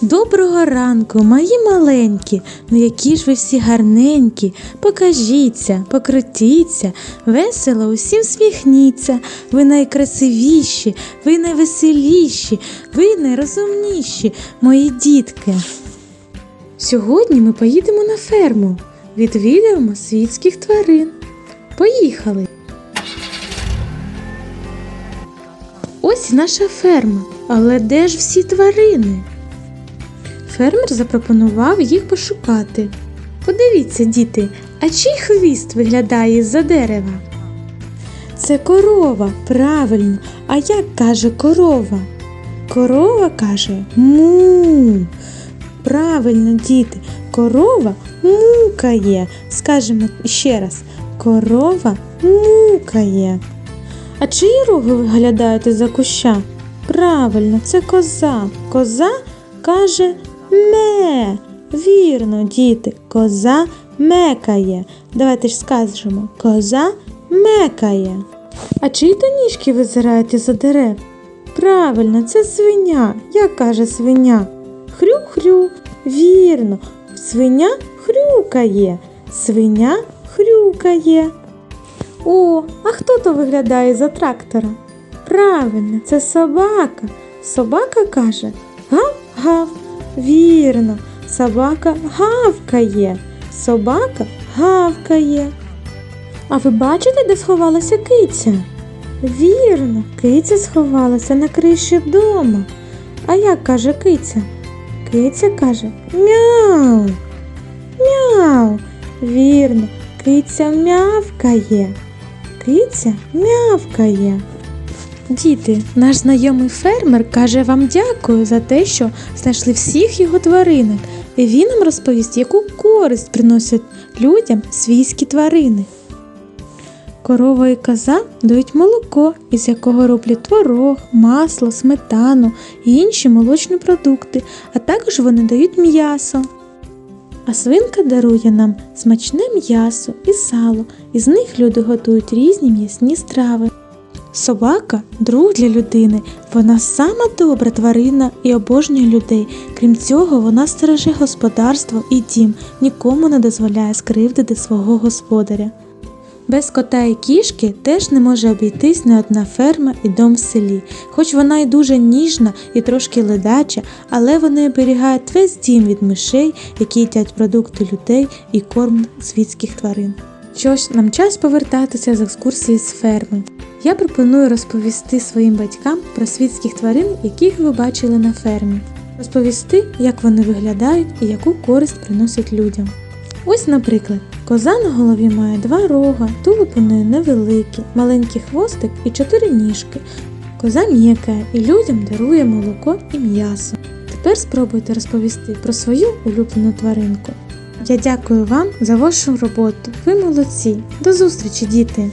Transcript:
Доброго ранку, мої маленькі, ну які ж ви всі гарненькі, покажіться, покрутіться, весело усім сміхніться. Ви найкрасивіші, ви найвеселіші, ви найрозумніші, мої дітки. Сьогодні ми поїдемо на ферму, відвідаємо світських тварин. Поїхали! Ось наша ферма, але де ж всі тварини? Фермер запропонував їх пошукати. Подивіться, діти, а чий хвіст виглядає з-за дерева? Це корова, правильно. А як каже корова? Корова каже му. Правильно, діти, корова мукає. Скажемо ще раз: корова мукає. А чиї роги виглядають із-за куща? Правильно, це коза. Коза каже ме. Вірно, діти, коза мекає. Давайте ж скажемо, коза мекає. А чиї то ніжки визирають із-за дерев? Правильно, це свиня. Як каже свиня? Хрю-хрю. Вірно, свиня хрюкає. Свиня хрюкає. О, а хто то виглядає за трактора? Правильно, це собака. Собака каже гав-гав. Вірно, собака гавкає. Собака гавкає. А ви бачите, де сховалася киця? Вірно, киця сховалася на криші вдома. А як каже киця? Киця каже мяу. Мяу. Вірно, киця мявкає. Киця мявкає. Діти, наш знайомий фермер каже вам дякую за те, що знайшли всіх його тваринок, і він нам розповість, яку користь приносять людям свійські тварини. Корова і коза дають молоко, із якого роблять творог, масло, сметану і інші молочні продукти, а також вони дають м'ясо. А свинка дарує нам смачне м'ясо і сало, із них люди готують різні м'ясні страви. Собака друг для людини. Вона сама добра тварина і обожнює людей. Крім цього, вона стереже господарство і дім, нікому не дозволяє скривдити свого господаря. Без кота і кішки теж не може обійтись не одна ферма і дом в селі. Хоч вона й дуже ніжна і трошки ледача, але вони оберігають весь дім від мишей, які їдять продукти людей і корм світських тварин. Що ж, нам час повертатися з екскурсії з ферми. Я пропоную розповісти своїм батькам про світських тварин, яких ви бачили на фермі. Розповісти, як вони виглядають і яку користь приносять людям. Ось, наприклад, коза на голові має два рога, тулуб у невеликий, маленький хвостик і чотири ніжки. Коза м'якає і людям дарує молоко і м'ясо. Тепер спробуйте розповісти про свою улюблену тваринку. Я дякую вам за вашу роботу. Ви молодці. До зустрічі, діти!